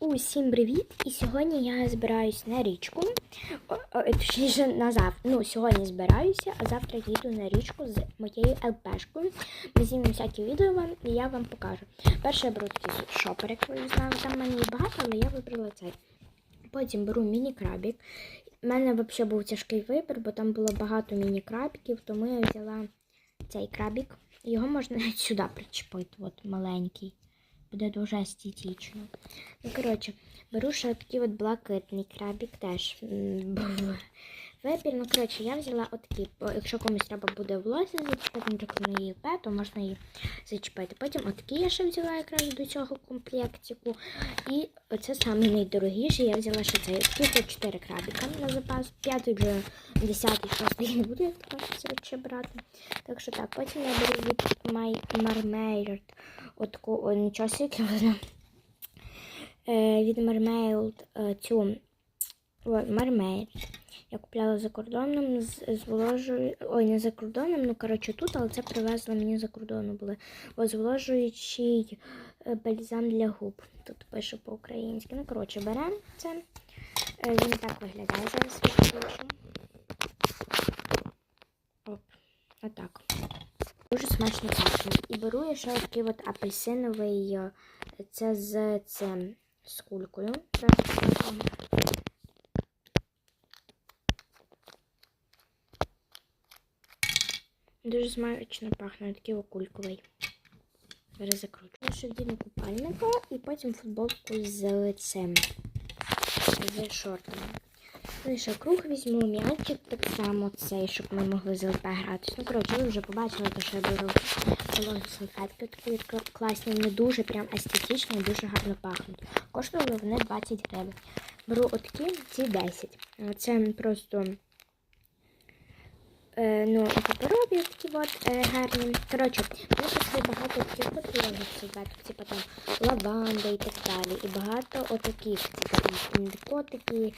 Усім привіт! І сьогодні я збираюсь на річку. Точніше, на завтра. Ну, сьогодні збираюся, а завтра їду на річку з моєю ЛПшкою. Ми знімемо всякі відео вам і я вам покажу. Перше я беру такий шопер, як ви знали, там є багато, але я вибрала цей. Потім беру міні-крабік. У мене взагалі був тяжкий вибір, бо там було багато міні-крабіків, тому я взяла цей крабік. Його можна навіть сюди причепити, от маленький. Буде дуже естетично. Ну, коротше, беру ще такий от блакитний крабік теж. був Вибір, ну коротше, я взяла отакий. Бо якщо комусь треба буде волосся зачепити, наприклад, на її пе, то можна її зачепити. Потім отакий я ще взяла якраз до цього комплектику. І оце саме найдорогіший. Я взяла ще цей. Тут 4 крабіка на запас. П'ятий вже десятий, шостий не буду, як кажеться, ще брати. Так що так, потім я беру від My Marmaid. Отаку, о, нічого собі. Е, від Marmaid е, цю от, Я купляла за кордоном з, з вложою. Ой, не за кордоном, ну коротше тут, але це привезли мені за кордону були. Ось зволожуючий е, бальзам для губ. Тут пише по-українськи. Ну, коротше, беремо це. Е, Він так виглядає зараз Смачно пахне. І беру я ще такий от апельсиновий, е, це з цим з кулькою. Дуже смачно пахне, такий окульковий. Зараз закручу. Я ще вдіну купальника і потім футболку з цим, з шортами. Ну круг візьму, м'ячик так само цей, щоб ми могли з ЛП гратися. Ну, коротше, ви вже побачили, те, що я беру вологі салфетки такі класні, вони дуже прям естетичні і дуже гарно пахнуть. Коштували вони 20 гривень. Беру отакі, ці 10. Це просто ну, паперові такі от е, гарні. Коротше, вони пішли багато таких от вологих типу там лаванда і так далі. І багато отаких, типу котики,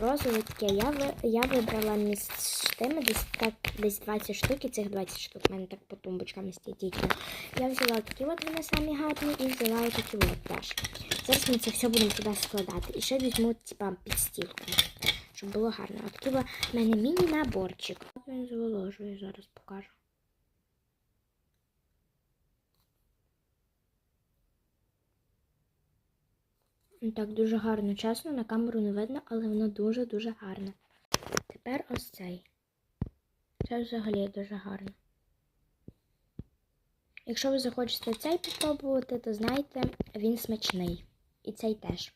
розові такі. Я, я вибрала між тими десь так, десь 20 штук, і цих 20 штук. У мене так по тумбочкам естетично. Я взяла такі от вони самі гарні і взяла такі от теж. Зараз ми це все будемо туди складати. І ще візьму, типа, підстілку, щоб було гарно. От такий в мене міні-наборчик. Він зволожує, зараз покажу. Так, дуже гарно. Чесно, на камеру не видно, але воно дуже-дуже гарне. Тепер ось цей. Це взагалі дуже гарно. Якщо ви захочете цей попробувати, то знайте, він смачний. І цей теж.